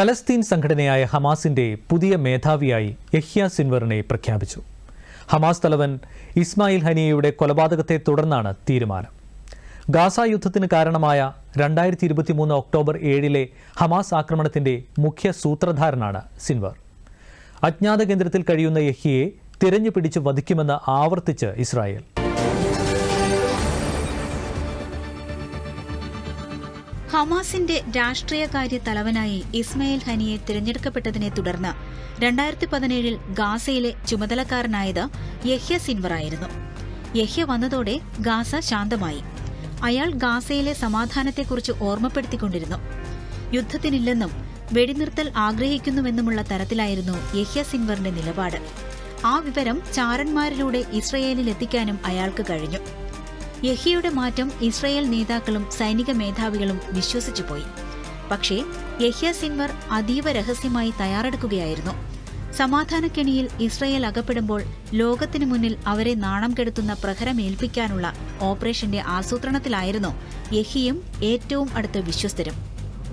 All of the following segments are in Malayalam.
പലസ്തീൻ സംഘടനയായ ഹമാസിന്റെ പുതിയ മേധാവിയായി യഹ്യ സിൻവറിനെ പ്രഖ്യാപിച്ചു. ഹമാസ് തലവൻ ഇസ്മായിൽ ഹനിയയുടെ കൊലപാതകത്തെ തുടർന്നാണ് തീരുമാനം. ഗാസ യുദ്ധത്തിന് കാരണമായ രണ്ടായിരത്തി ഇരുപത്തിമൂന്ന് ഒക്ടോബർ ഏഴിലെ ഹമാസ് ആക്രമണത്തിന്റെ മുഖ്യ സൂത്രധാരനാണ് സിൻവർ. അജ്ഞാത കേന്ദ്രത്തിൽ കഴിയുന്ന യഹിയെ തിരഞ്ഞു പിടിച്ച് വധിക്കുമെന്ന് ആവർത്തിച്ച് ഇസ്രായേൽ. ഹമാസിന്റെ രാഷ്ട്രീയകാര്യ തലവനായി ഇസ്മയിൽ ഹനിയെ തിരഞ്ഞെടുക്കപ്പെട്ടതിനെ തുടർന്ന് രണ്ടായിരത്തി പതിനേഴിൽ ഗാസയിലെ ചുമതലക്കാരനായത് യഹ്യ സിൻവറായിരുന്നു യഹ്യ വന്നതോടെ ഗാസ ശാന്തമായി. അയാൾ ഗാസയിലെ സമാധാനത്തെക്കുറിച്ച് ഓർമ്മപ്പെടുത്തിക്കൊണ്ടിരുന്നു. യുദ്ധത്തിനില്ലെന്നും വെടിനിർത്തൽ ആഗ്രഹിക്കുന്നുവെന്നുമുള്ള തരത്തിലായിരുന്നു യഹ്യ സിൻവറിന്റെ നിലപാട്. ആ വിവരം ചാരന്മാരിലൂടെ ഇസ്രയേലിൽ എത്തിക്കാനും അയാൾക്ക് കഴിഞ്ഞു. യഹിയുടെ മാറ്റം ഇസ്രയേൽ നേതാക്കളും സൈനിക മേധാവികളും വിശ്വസിച്ചുപോയി പക്ഷേ യഹ്യ സിൻവർ അതീവ രഹസ്യമായി തയ്യാറെടുക്കുകയായിരുന്നു. സമാധാനക്കെണിയിൽ ഇസ്രയേൽ അകപ്പെടുമ്പോൾ ലോകത്തിനു മുന്നിൽ അവരെ നാണം കെടുത്തുന്ന പ്രഹരമേൽപ്പിക്കാനുള്ള ഓപ്പറേഷന്റെ ആസൂത്രണത്തിലായിരുന്നു യഹിയും ഏറ്റവും അടുത്ത വിശ്വസ്തരും.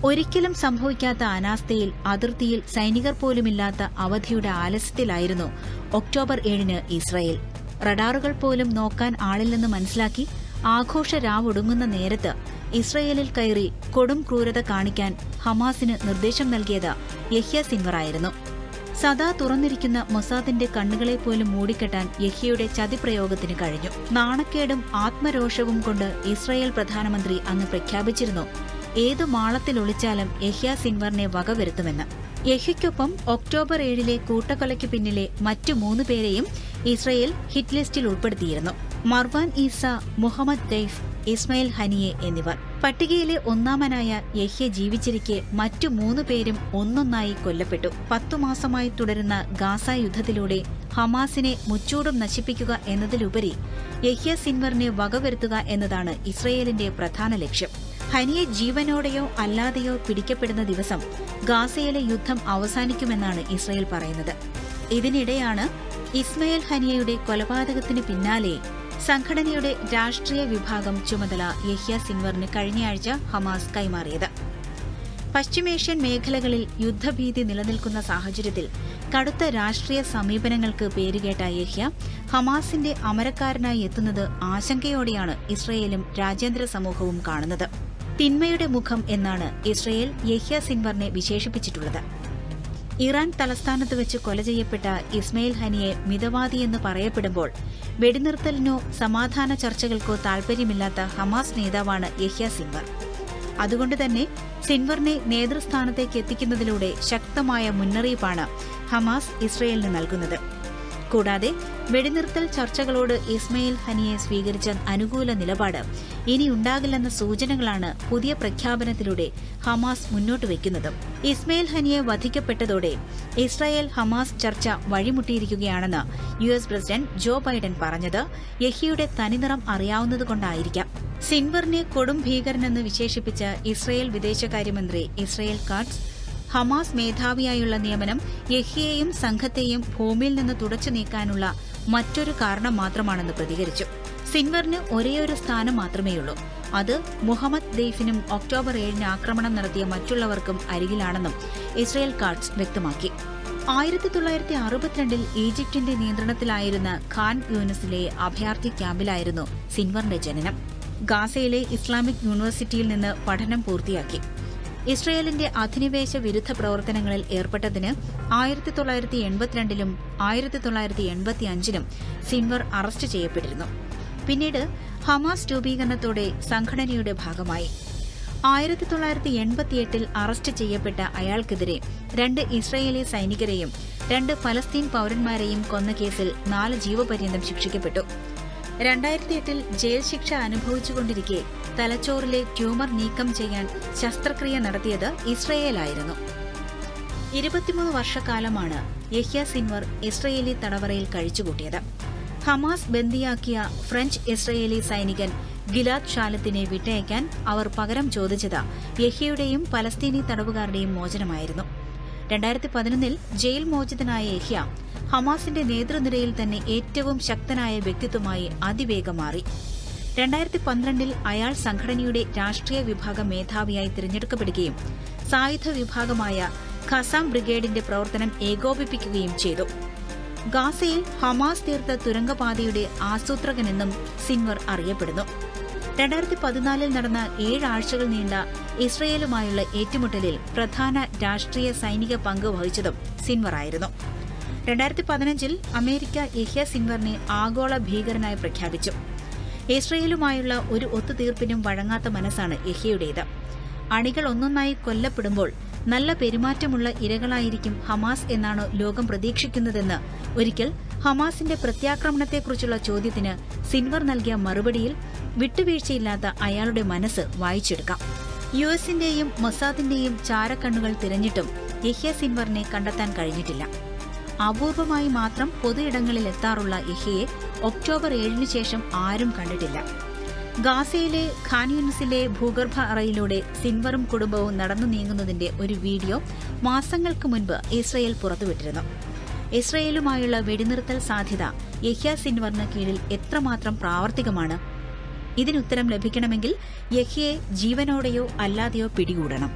ഒരിക്കലും സംഭവിക്കാത്ത അനാസ്ഥയിൽ അതിർത്തിയിൽ സൈനികർ പോലുമില്ലാത്ത അവധിയുടെ ആലസ്യത്തിലായിരുന്നു ഒക്ടോബർ ഏഴിന് ഇസ്രയേൽ. റഡാറുകൾ പോലും നോക്കാൻ ആളില്ലെന്ന് മനസ്സിലാക്കി ആഘോഷ രാവൊടുങ്ങുന്ന നേരത്ത് ഇസ്രയേലിൽ കയറി കൊടും ക്രൂരത കാണിക്കാൻ ഹമാസിന് നിർദ്ദേശം നൽകിയത് യഹ്യ സിൻവറായിരുന്നു സദാ തുറന്നിരിക്കുന്ന മൊസാദിന്റെ കണ്ണുകളെപ്പോലും മൂടിക്കെട്ടാൻ യഹ്യയുടെ ചതിപ്രയോഗത്തിന് കഴിഞ്ഞു. നാണക്കേടും ആത്മരോഷവും കൊണ്ട് ഇസ്രയേൽ പ്രധാനമന്ത്രി അന്ന് പ്രഖ്യാപിച്ചിരുന്നു ഏതു മാളത്തിൽ ഒളിച്ചാലും യഹ്യ സിൻവറിനെ വകവരുത്തുമെന്ന് യഹ്യയ്ക്കൊപ്പം ഒക്ടോബർ ഏഴിലെ കൂട്ടക്കൊലയ്ക്ക് പിന്നിലെ മറ്റു മൂന്ന് പേരെയും ഇസ്രയേൽ ഹിറ്റ് ലിസ്റ്റിൽ ഉൾപ്പെടുത്തിയിരുന്നു. Marwan Issa Mohammed Deif Ismail Haniyeh എന്നിവർ. പട്ടികയിലെ ഒന്നാമനായ യഹ്യ ജീവിച്ചിരിക്കെ മറ്റു മൂന്ന് പേരും ഒന്നൊന്നായി കൊല്ലപ്പെട്ടു. പത്തു മാസമായി തുടരുന്ന ഗാസ യുദ്ധത്തിലൂടെ ഹമാസിനെ മുച്ചൂടും നശിപ്പിക്കുക എന്നതിലുപരി യഹ്യ സിൻവറിനെ വകവരുത്തുക എന്നതാണ് ഇസ്രയേലിന്റെ പ്രധാന ലക്ഷ്യം. ഹനിയെ ജീവനോടെയോ അല്ലാതെയോ പിടിക്കപ്പെടുന്ന ദിവസം ഗാസയിലെ യുദ്ധം അവസാനിക്കുമെന്നാണ് ഇസ്രയേൽ പറയുന്നത്. ഇതിനിടെയാണ് ഇസ്മയിൽ ഹനിയയുടെ കൊലപാതകത്തിന് പിന്നാലെ സംഘടനയുടെ രാഷ്ട്രീയ വിഭാഗം ചുമതല യഹ്യ സിൻവറിന് കഴിഞ്ഞയാഴ്ച ഹമാസ് കൈമാറിയത്. പശ്ചിമേഷ്യൻ മേഖലകളിൽ യുദ്ധഭീതി നിലനിൽക്കുന്ന സാഹചര്യത്തിൽ കടുത്ത രാഷ്ട്രീയ സമീപനങ്ങൾക്ക് പേരുകേട്ട യഹ്യ ഹമാസിന്റെ അമരക്കാരനായി എത്തുന്നത് ആശങ്കയോടെയാണ് ഇസ്രയേലും രാജ്യാന്തര സമൂഹവും കാണുന്നത്. തിന്മയുടെ മുഖം എന്നാണ് ഇസ്രയേൽ യഹ്യ സിൻവറിനെ വിശേഷിപ്പിച്ചിട്ടുള്ളത്. ഇറാൻ തലസ്ഥാനത്ത് വെച്ച് കൊല ചെയ്യപ്പെട്ട ഇസ്മയിൽ ഹനിയെ മിതവാദിയെന്ന് പറയപ്പെടുമ്പോൾ വെടിനിർത്തലിനോ സമാധാന ചർച്ചകൾക്കോ താൽപര്യമില്ലാത്ത ഹമാസ് നേതാവാണ് യഹ്യ സിൻവർ. അതുകൊണ്ട് തന്നെ സിൻവറിനെ നേതൃസ്ഥാനത്തേക്ക് എത്തിക്കുന്നതിലൂടെ ശക്തമായ മുന്നറിയിപ്പാണ് ഹമാസ് ഇസ്രയേലിന് നൽകുന്നത്. കൂടാതെ വെടിനിർത്തൽ ചർച്ചകളോട് ഇസ്മയിൽ ഹനിയെ സ്വീകരിച്ച അനുകൂല നിലപാട് ഇനിയുണ്ടാകില്ലെന്ന സൂചനകളാണ് പുതിയ പ്രഖ്യാപനത്തിലൂടെ ഹമാസ് മുന്നോട്ട് വെക്കുന്നത് ഇസ്മയിൽ ഹനിയെ വധിക്കപ്പെട്ടതോടെ ഇസ്രായേൽ ഹമാസ് ചർച്ച വഴിമുട്ടിയിരിക്കുകയാണെന്ന് U S president Joe Biden പറഞ്ഞത് യഹിയുടെ തനിനിറം അറിയാവുന്നതുകൊണ്ടായിരിക്കാം സിൻവറിനെ കൊടും ഭീകരനെന്ന് വിശേഷിപ്പിച്ച ഇസ്രയേൽ വിദേശകാര്യമന്ത്രി ഇസ്രായേൽ കാട്സ് ഹമാസ് മേധാവിയായുള്ള നിയമനം യഹിയെയും സംഘത്തെയും ഭൂമിയിൽ നിന്ന് തുടച്ചു നീക്കാനുള്ള മറ്റൊരു കാരണം മാത്രമാണെന്ന് പ്രതികരിച്ചു. സിൻവറിന് ഒരേയൊരു സ്ഥാനം മാത്രമേയുള്ളൂ. അത് മുഹമ്മദ് ദൈഫിനും ഒക്ടോബർ ഏഴിന് ആക്രമണം നടത്തിയ മറ്റുള്ളവർക്കും അരികിലാണെന്നും ഇസ്രയേൽ കാർഡ്സ് വ്യക്തമാക്കി. ആയിരത്തി തൊള്ളായിരത്തി അറുപത്തിരണ്ടിൽ ഈജിപ്തിന്റെ നിയന്ത്രണത്തിലായിരുന്ന ഖാൻ യൂനിസിലെ അഭയാർത്ഥി ക്യാമ്പിലായിരുന്നു സിൻവറിന്റെ ജനനം. ഗാസയിലെ ഇസ്ലാമിക് യൂണിവേഴ്സിറ്റിയിൽ നിന്ന് പഠനം പൂർത്തിയാക്കി. ഇസ്രയേലിന്റെ അധിനിവേശ വിരുദ്ധ പ്രവർത്തനങ്ങളിൽ ഏർപ്പെട്ടതിന് ആയിരത്തി തൊള്ളായിരത്തി എൺപത്തിരണ്ടിലും ആയിരത്തി തൊള്ളായിരത്തി എൺപത്തി അഞ്ചിലും സിൻവർ അറസ്റ്റ് ചെയ്യപ്പെട്ടിരുന്നു. പിന്നീട് ഹമാസ് രൂപീകരണത്തോടെ സംഘടനയുടെ ഭാഗമായി. ആയിരത്തി തൊള്ളായിരത്തി എൺപത്തിയെട്ടിൽ അറസ്റ്റ് ചെയ്യപ്പെട്ട അയാൾക്കെതിരെ രണ്ട് ഇസ്രയേലി സൈനികരെയും രണ്ട് ഫലസ്തീൻ പൌരന്മാരെയും കൊന്ന കേസിൽ നാല് ജീവപര്യന്തം ശിക്ഷിക്കപ്പെട്ടു. രണ്ടായിരത്തി എട്ടിൽ ജയിൽ ശിക്ഷ അനുഭവിച്ചുകൊണ്ടിരിക്കെ തലച്ചോറിലെ ട്യൂമർ നീക്കം ചെയ്യാൻ ശസ്ത്രക്രിയ നടത്തിയത് ഇസ്രയേലായിരുന്നു. ഇരുപത്തിമൂന്ന് വർഷക്കാലമാണ് യഹ്യ സിൻവർ ഇസ്രയേലി തടവറയിൽ കഴിച്ചുകൂട്ടിയത്. ഹമാസ് ബന്ദിയാക്കിയ ഫ്രഞ്ച് ഇസ്രയേലി സൈനികൻ ഗിലാദ് ഷാലത്തിനെ വിട്ടയക്കാൻ അവർ പകരം ചോദിച്ചത് യഹ്യയുടെയും പലസ്തീനി തടവുകാരുടെയും മോചനമായിരുന്നു. രണ്ടായിരത്തി പതിനൊന്നിൽ ജയിൽ മോചിതനായ യഹ്യ ഹമാസിന്റെ നേതൃനിരയിൽ തന്നെ ഏറ്റവും ശക്തനായ വ്യക്തിത്വമായി അതിവേഗം മാറി രണ്ടായിരത്തി പന്ത്രണ്ടിൽ അയാൾ സംഘടനയുടെ രാഷ്ട്രീയ വിഭാഗ മേധാവിയായി തിരഞ്ഞെടുക്കപ്പെടുകയും സായുധ വിഭാഗമായ ഖസാം ബ്രിഗേഡിന്റെ പ്രവർത്തനം ഏകോപിപ്പിക്കുകയും ചെയ്തു. ഗാസയിൽ ഹമാസ് തീർത്ത തുരങ്കപാതയുടെ ആസൂത്രകനെന്നും സിൻവർ അറിയപ്പെടുന്നു. രണ്ടായിരത്തി പതിനാലിൽ നടന്ന ഏഴാഴ്ചകൾ നീണ്ട ഇസ്രയേലുമായുള്ള ഏറ്റുമുട്ടലിൽ പ്രധാന രാഷ്ട്രീയ സൈനിക പങ്ക് വഹിച്ചതും സിൻവറായിരുന്നു രണ്ടായിരത്തി പതിനഞ്ചിൽ അമേരിക്ക യഹ്യ സിൻവറിനെ ആഗോള ഭീകരനായി പ്രഖ്യാപിച്ചു. ഇസ്രയേലുമായുള്ള ഒരു ഒത്തുതീർപ്പിനും വഴങ്ങാത്ത മനസ്സാണ് യഹ്യയുടേത് അണികൾ ഒന്നൊന്നായി കൊല്ലപ്പെടുമ്പോൾ നല്ല പെരുമാറ്റമുള്ള ഇരകളായിരിക്കും ഹമാസ് എന്നാണ് ലോകം പ്രതീക്ഷിക്കുന്നതെന്ന് ഒരിക്കൽ ഹമാസിന്റെ പ്രത്യാക്രമണത്തെക്കുറിച്ചുള്ള ചോദ്യത്തിന് സിൻവർ നൽകിയ മറുപടിയിൽ വിട്ടുവീഴ്ചയില്ലാത്ത അയാളുടെ മനസ്സ് വായിച്ചെടുക്കാം. യു എസിന്റെയും മൊസാദിന്റെയും ചാരക്കണ്ണുകൾ തിരഞ്ഞിട്ടും യഹ്യ സിൻവറിനെ കണ്ടെത്താൻ കഴിഞ്ഞിട്ടില്ല. അപൂർവമായി മാത്രം പൊതു ഇടങ്ങളിൽ എത്താറുള്ള യഹ്യയെ ഒക്ടോബർ ഏഴിന് ശേഷം ആരും കണ്ടിട്ടില്ല. ഗാസയിലെ ഖാൻ യൂണിസിലെ ഭൂഗർഭ അറയിലൂടെ സിൻവറും കുടുംബവും നടന്നു നീങ്ങുന്നതിന്റെ ഒരു വീഡിയോ മാസങ്ങൾക്ക് മുൻപ് ഇസ്രയേൽ പുറത്തുവിട്ടിരുന്നു. ഇസ്രയേലുമായുള്ള വെടിനിർത്തൽ സാധ്യത യഹ്യ സിൻവറിന് കീഴിൽ എത്രമാത്രം പ്രാവർത്തികമാണ്? ഇതിനുത്തരം ലഭിക്കണമെങ്കിൽ യഹ്യയെ ജീവനോടെയോ അല്ലാതെയോ പിടികൂടണം.